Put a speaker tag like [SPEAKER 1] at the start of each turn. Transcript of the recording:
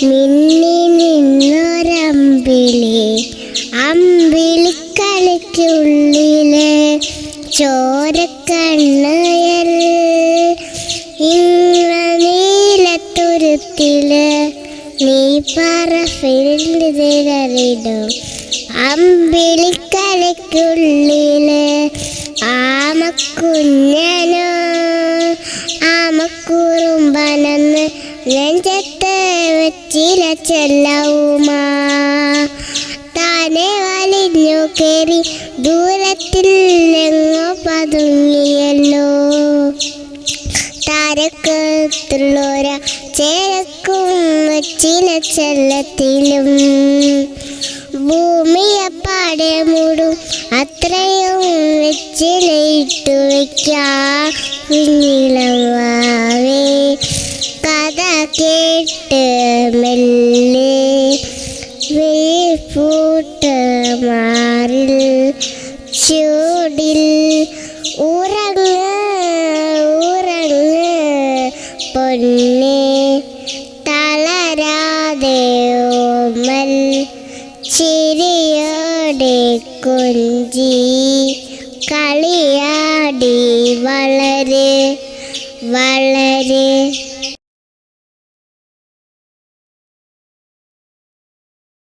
[SPEAKER 1] മിന്നി നിന്നൊരമ്പിളി അമ്പിളിക്കലയ്ക്കുള്ളിലെ ചോരക്കണ്ണയൽ. ഇന്ന നീലത്തുരുത്തിൽ നീ പറഫിരിടും അമ്പിളിക്കലയ്ക്കുള്ളിലെ ആമക്കുഞ്ഞനോ ആമക്കുറുമ്പനെന്ന് നെഞ്ചത്ത് വെച്ചില ചെല്ലവുമാ. താനെ വലിഞ്ഞു കയറി ദൂരത്തിൽ എങ്ങോ പതുങ്ങിയല്ലോ. താരക്കത്തുള്ളോര ചേരക്കും വെച്ചില ചെല്ലത്തിലും. ഭൂമിയപ്പാടെ മൂടും അത്രയും വെച്ചിലയിട്ടു വയ്ക്കാ കുഞ്ഞിളവാവേ വെയിൽപ്പൂട്ട് മാറിൽ ചൂടിൽ ഉറങ്ങ ഉറങ്ങ. പൊന്നെ തളരാതെ ഓമൽ ചിരിയോടെ കൊഞ്ചി കളിയാടി. വളരെ വളരെ